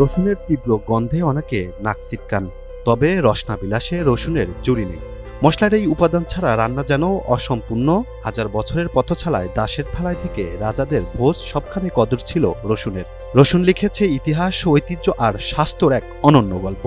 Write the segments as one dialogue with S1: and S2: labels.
S1: রসুনের তীব্র গন্ধে অনেকে নাক ছিটকান, তবে রসনা বিলাসে রসুনের জুড়ি নেই। মশলার এই উপাদান ছাড়া রান্না যেন অসম্পূর্ণ, হাজার বছরের পথছালায় দাসের থালায় থেকে রাজাদের ভোজ সবখানে কদর ছিল রসুনের। রসুন লিখেছে ইতিহাস, ঐতিহ্য আর স্বাস্থ্যর এক অনন্য গল্প।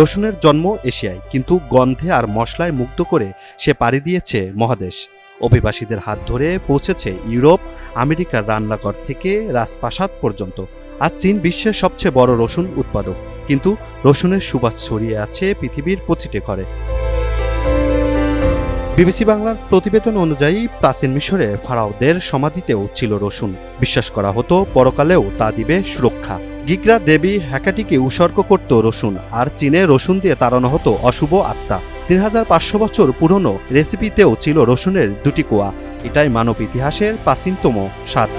S1: রসুনের জন্ম এশিয়ায়, কিন্তু গন্ধে আর মশলায় মুগ্ধ করে সে পাড়ি দিয়েছে মহাদেশ। অভিবাসীদের হাত ধরে পৌঁছেছে ইউরোপ, আমেরিকার রান্নাঘর থেকে রাজপ্রাসাদ পর্যন্ত। আর চীন বিশ্বের সবচেয়ে বড় রসুন উৎপাদক। কিন্তু রসুনের সুবাস ছড়িয়ে আছে পৃথিবীর প্রতিটি ঘরে। বিবিসি বাংলার প্রতিবেদন অনুযায়ী প্রাচীন মিশরে ফারাওদের সমাধিতেও ছিল রসুন। বিশ্বাস করা হতো পরকালেও তা দিবে সুরক্ষা। গিগরা দেবী হ্যাকাটিকে উৎসর্গ করত রসুন, আর চীনে রসুন দিয়ে তাড়ানো হতো অশুভ আত্মা। তিন হাজার পাঁচশো বছর পুরনো রেসিপিতেও ছিল রসুনের দুটি কোয়া। এটাই মানব ইতিহাসের প্রাচীনতম স্বাদ।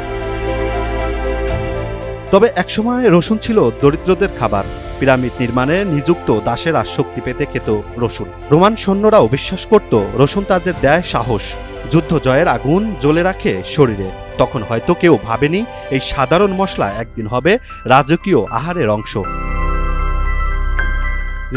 S1: তবে একসময় রসুন ছিল দরিদ্রদের খাবার। পিরামিড নির্মাণে নিযুক্ত দাসের আসক্তি পেতে খেত রসুন। রোমান সৈন্যরাও বিশ্বাস করত রসুন তাদের দেয় সাহস। যুদ্ধ জয়ের আগুন জ্বলে রাখে শরীরে। তখন হয়তো কেউ ভাবেনি এই সাধারণ মশলা একদিন হবে রাজকীয় আহারের অংশ।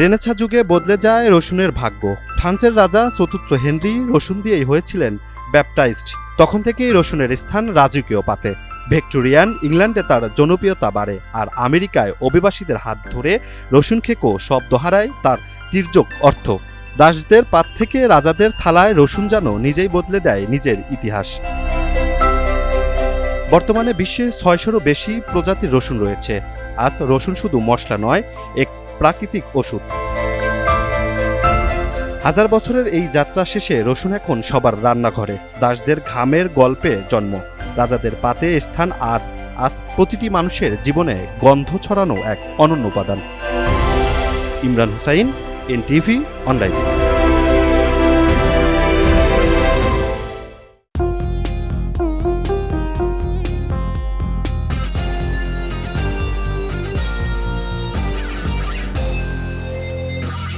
S1: রেনেছা যুগে বদলে যায় রসুনের ভাগ্য। ফ্রান্সের রাজা চতুর্থ হেনরি রসুন দিয়েই হয়েছিলেন ব্যাপটাইজড। তখন থেকেই রসুনের স্থান রাজকীয় পাতে। ভিক্টোরিয়ান ইংল্যান্ডে তার জনপ্রিয়তা বাড়ে আর আমেরিকায় অভিবাসীদের হাত ধরে রসুন খেকো শব্দ হারায় তার তির্যক অর্থ। দাসদের পাত থেকে রাজাদের থালায় রসুন যেন নিজেই বদলে দেয় নিজের ইতিহাস। বর্তমানে বিশ্বে ছয়শোরও বেশি প্রজাতির রসুন রয়েছে। আজ রসুন শুধু মশলা নয়, এক প্রাকৃতিক ওষুধ। হাজার বছরের এই যাত্রা শেষে রসুন এখন সবার রান্নাঘরে। দাসদের ঘামের গল্পে জন্ম। রাজাদের পাতে স্থান আর আজ প্রতিটি মানুষের জীবনে গন্ধ ছড়ানো এক অনন্য উপাদান। Imran Hussain, NTV, online.